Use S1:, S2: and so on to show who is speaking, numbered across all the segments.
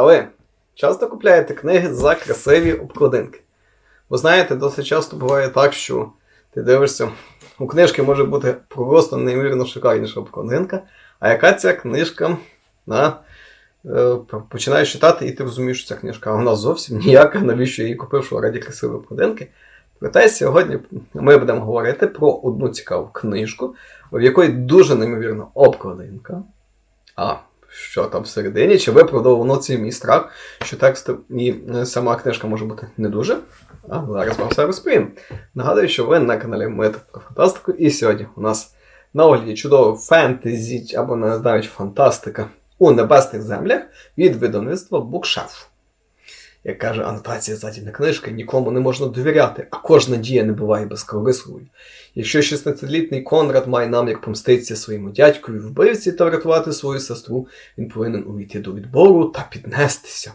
S1: А ви часто купляєте книги за красиві обкладинки? Бо знаєте, досить часто буває так, що ти дивишся, у книжки може бути просто неймовірно шикарніша обкладинка, а яка ця книжка на, е, починаєш читати, і ти розумієш, що ця книжка, а вона зовсім ніяка, навіщо я її купив, що раді красивої обкладинки. Проте сьогодні ми будемо говорити про одну цікаву книжку, в якої дуже неймовірна обкладинка. А що там всередині? Чи виправдав воно цей мій страх, що текст і е, сама книжка може бути не дуже? А зараз вам все розповім. Нагадую, що ви на каналі Мит про фантастику, і сьогодні у нас на огляді чудове фентезі або навіть фантастика у небесних землях від видавництва Bookshelf. Як каже анотація на книжки, нікому не можна довіряти, а кожна дія не буває безкорисливою. Якщо 16-літній Конрад має намір помститися своєму дядькові вбивці та врятувати свою сестру, він повинен увійти до відбору та піднестися.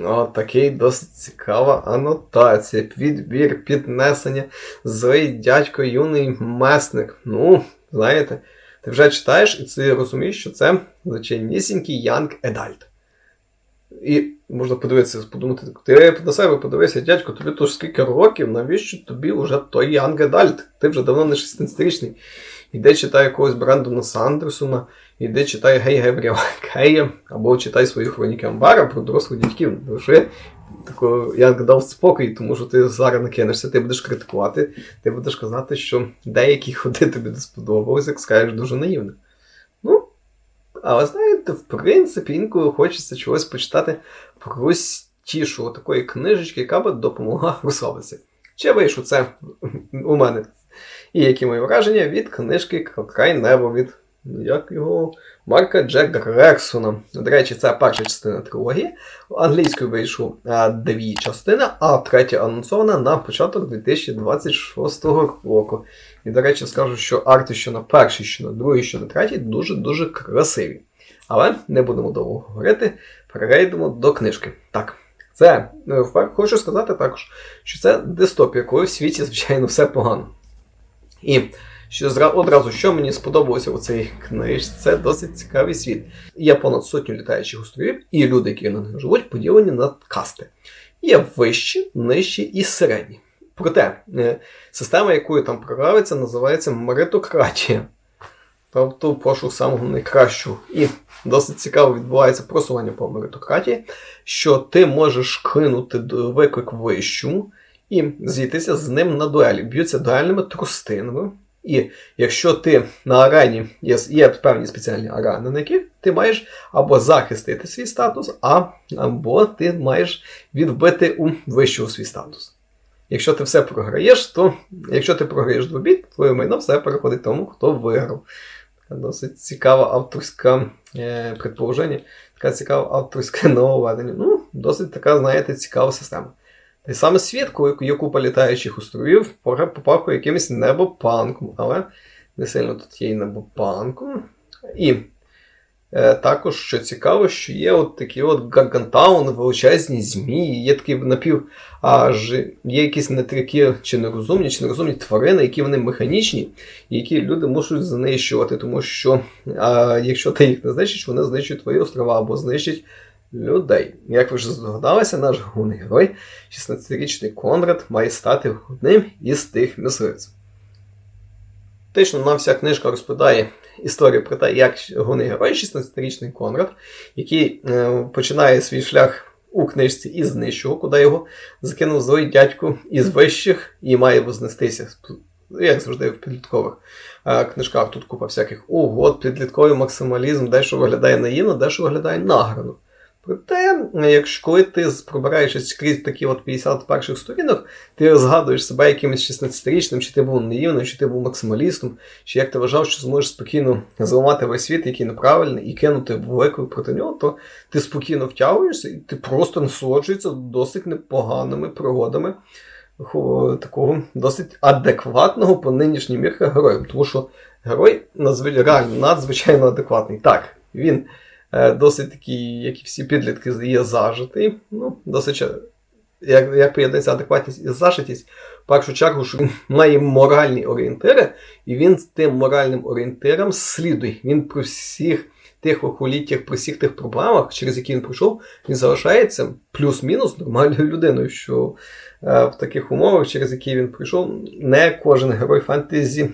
S1: О, такий досить цікава анотація. Відбір, піднесення, злий дядько, юний месник. Ну, знаєте, ти вже читаєш і ти розумієш, що це звичайнісінький Янг Едальт. І можна подивитися, подумати, ти на себе подивися, дядько, тобі то ж скільки років, навіщо тобі вже той Янг Едальт? Ти вже давно не 16-річний. Іди читай якогось Брендона Сандерсона, іди читай Гей Гебріла Кея, або читай свої хроніки Амбара про дорослих дядьків. Лише такого Янг дав спокій, тому що ти зараз накинешся, ти будеш критикувати, ти будеш казати, що деякі ходи тобі не сподобалися, як скажеш дуже наївно. Ну, але знаєте, в принципі, інколи хочеться чогось почитати простішого такої книжечки, яка би допомогла розслабитися. Чи вийшло це у мене? І які мої враження від книжки Край небо від як його Марка Джек Грексона. До речі, це перша частина трилогії. Англійською вийшов дві частини, а третя анонсована на початок 2026 року. І, до речі, скажу, що арти, що на першій, що на другій, що на третій, дуже-дуже красиві. Але не будемо довго говорити, перейдемо до книжки. Так, це хочу сказати також, що це дистопія, коли в світі, звичайно, все погано. І що одразу, що мені сподобалося у цій книжці, це досить цікавий світ. Є понад сотню літаючих островів, і люди, які на них живуть, поділені на касти. Є вищі, нижчі і середні. Проте е, система, якою там проявиться, називається меритократія. Тобто пошук самого найкращого. І досить цікаво відбувається просування по меритократії, що ти можеш кинути виклик вищому і зійтися з ним на дуелі. Б'ються дуельними трустинами. І якщо ти на арені є, є певні спеціальні яких ти маєш або захистити свій статус, або ти маєш відбити у вищого свій статус. Якщо ти все програєш, то якщо ти програєш двобіт, твоє майно все переходить тому, хто виграв. Така досить цікава авторська е, предположення, така цікава авторське нововведення. Ну, досить така, знаєте, цікава система. Й саме світ, є купа літаючих островів, попахує якимось небопанком, але не сильно тут є і небопанком. І е, також, що цікаво, що є от такі от гаргантауни, величезні змії, є такі напів, аж є якісь не чи нерозумні, чи нерозумні тварини, які вони механічні, і які люди мусять знищувати, тому що а, якщо ти їх не знищиш, вони знищують твої острова або знищать людей. Як ви вже здогадалися, наш головний герой, 16-річний Конрад, має стати одним із тих мисливців. Фактично, нам вся книжка розповідає історію про те, як головний герой, 16-річний Конрад, який е, починає свій шлях у книжці із нижчого, куди його закинув злий дядьку із вищих і має вознестися. Як завжди в підліткових е, книжках тут купа всяких угод, підлітковий максималізм, дещо виглядає наївно, дещо виглядає награно. Проте, якщо коли ти пробираєшся крізь такі от 50 перших сторінок, ти згадуєш себе якимось 16-річним, чи ти був наївним, чи ти був максималістом, чи як ти вважав, що зможеш спокійно зламати весь світ, який неправильний, і кинути виклик проти нього, то ти спокійно втягуєшся і ти просто насолоджуєшся досить непоганими пригодами такого досить адекватного по нинішнім мірках героя. Тому що герой реально надзвичайно адекватний. Так, він. Е, досить такий, як і всі підлітки, є зажитий. Ну, досить, Як як поєднається адекватність і зажитість, в першу чергу, що він має моральні орієнтири, і він з тим моральним орієнтиром слідує. Він про всіх тих лихоліттях, при всіх тих проблемах, через які він пройшов, він залишається плюс-мінус нормальною людиною. Що е, в таких умовах, через які він пройшов, не кожен герой фентезі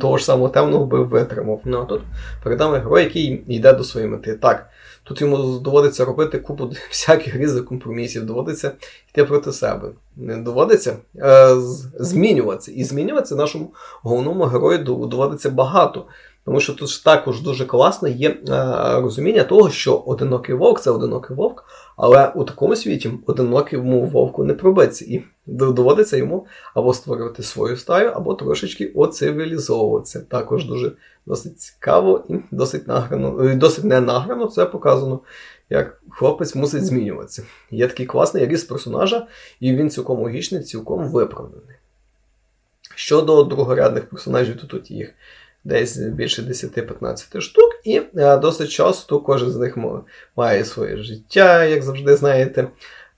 S1: того ж самого темного би витримав. Ну а тут перед нами герой, який йде до своєї мети. Так, тут йому доводиться робити купу всяких різних компромісів, доводиться йти проти себе. Не доводиться е, змінюватися. І змінюватися нашому головному герою доводиться багато. Тому що тут також дуже класно є е, розуміння того, що одинокий вовк це одинокий вовк, але у такому світі одинокому вовку не пробиться. І доводиться йому або створювати свою стаю, або трошечки оцивілізовуватися. Також дуже досить цікаво і досить награно, е, досить не награно це показано, як хлопець мусить змінюватися. Є такий класний ріст персонажа, і він цілком логічний, цілком виправданий. Щодо другорядних персонажів, то тут їх десь більше 10-15 штук, і е, досить часто кожен з них має своє життя, як завжди знаєте.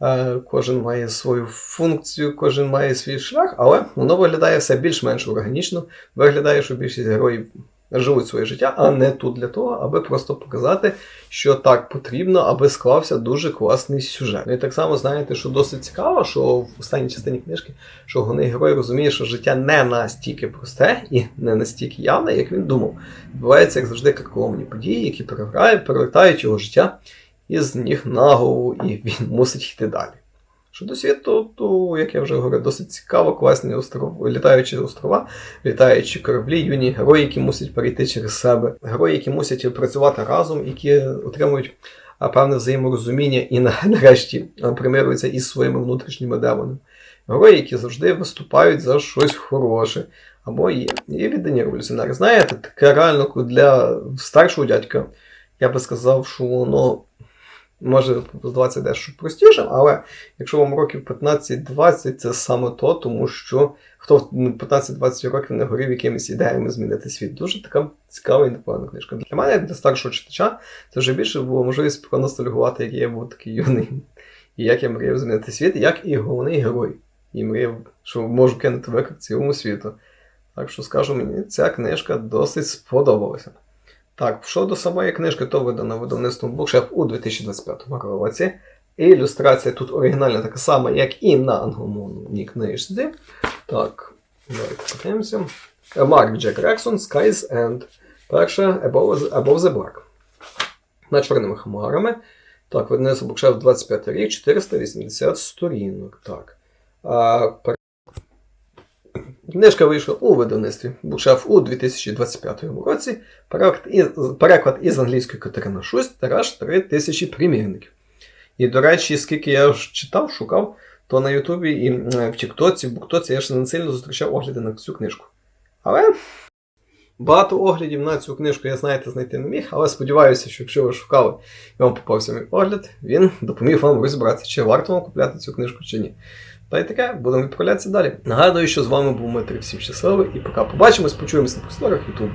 S1: Е, Кожен має свою функцію, кожен має свій шлях, але воно виглядає все більш-менш органічно. Виглядає, що більшість героїв живуть своє життя, а не тут для того, аби просто показати, що так потрібно, аби склався дуже класний сюжет. Ну і так само знаєте, що досить цікаво, що в останній частині книжки, що головний герой розуміє, що життя не настільки просте і не настільки явне, як він думав. Відбуваються, як завжди, карколомні події, які перевертають його життя із ніг на голову, і він мусить йти далі. Щодо світу, то, як я вже говорив, досить цікаво, класні остров, літаючі острова, літаючі кораблі, юні герої, які мусять перейти через себе, герої, які мусять працювати разом, які отримують певне взаєморозуміння і на- нарешті примирюються із своїми внутрішніми демонами. Герої, які завжди виступають за щось хороше. Або є, є віддані революціонери. Знаєте, таке реально для старшого дядька, я би сказав, що воно може здаватися дещо простішим, але якщо вам років 15-20, це саме то, тому що хто в 15-20 років не горів якимись ідеями змінити світ. Дуже така цікава і непогана книжка. Для мене, для старшого читача, це вже більше було можливість проностальгувати, як я був такий юний. І як я мріяв змінити світ, як і головний герой. І мріяв, що можу кинути виклик цілому світу. Так що скажу мені, ця книжка досить сподобалася. Так, щодо самої книжки, то видана видавництвом Bookshop у 2025 році. Ілюстрація тут оригінальна така сама, як і на англомовній книжці. Так, давайте подивимося. Марк Джек Рексон, Skies End. Перше Above Above the Black. На чорними хмарами. Так, видавництво Bookshop 25 рік, 480 сторінок. Так. А, пер- Книжка вийшла у видавництві Букшеф у 2025 році. Переклад із, англійської Катерина Шусть, тираж 3000 примірників. І, до речі, скільки я читав, шукав, то на Ютубі і в Тіктоці, в Буктоці я ще не сильно зустрічав огляди на цю книжку. Але багато оглядів на цю книжку я, знаєте, знайти не міг, але сподіваюся, що якщо ви шукали і вам попався мій огляд, він допоміг вам розібратися, чи варто вам купляти цю книжку, чи ні. Та й таке, будемо відправлятися далі. Нагадую, що з вами був Дмитрий, всім щасливий і пока побачимось, почуємося на просторах YouTube.